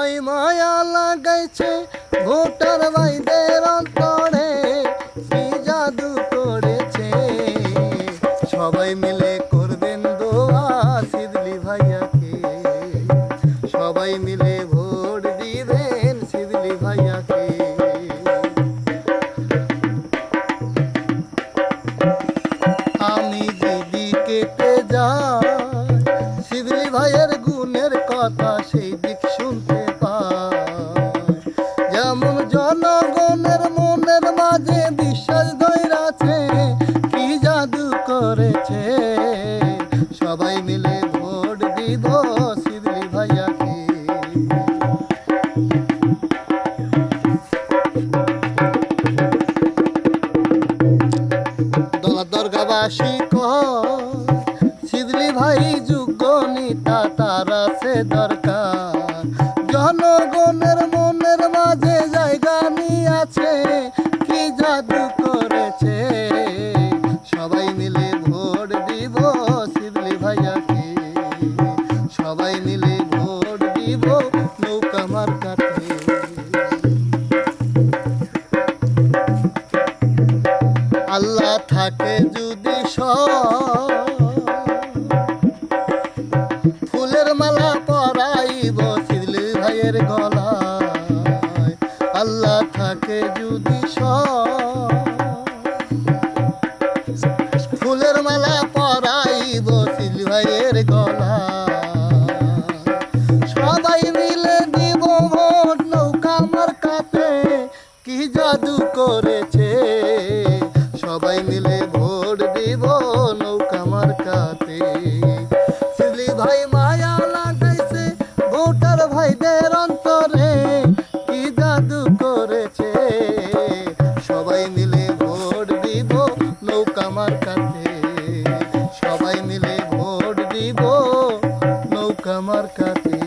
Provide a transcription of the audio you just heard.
মায়া লাগাইছে ভোটার ভাইদের অন্তরে কি জাদু করেছে? সবাই মিলে করবেন দোয়া, সিদলি ভাইয়াকে। সবাই মিলে ভোট দিবেন সিদলি ভাইয়াকে। আমি দিদি কেটে যাই শিবলি ভাইয়ের গুণের কথা সেই সবাই মিলে ভোট দিব শিবলি ভাইয়াকে। দলা দর্গাবাসী সিদলি ভাই যোগ্য নিতা, তার আছে দরকার। জনগণের মনের মাঝে সবাই মিলে ভোট দিব নৌকা মার্কাতে। আল্লাহ থাকে যদি ফুলের মালা পরাইব শিবলি ভাইয়ের গলায়। আল্লাহ থাকে যদি সব। সবাই মিলে ভোট দিব নৌকা মার্কাতে। শিলি ভাই মায়া লাগাইছে ভোটার ভাইদের অন্তরে, কি জাদু করেছে? সবাই মিলে ভোট দিব নৌকা মার্কাতে। সবাই মিলে ভোট দিব নৌকা মার্কাতে।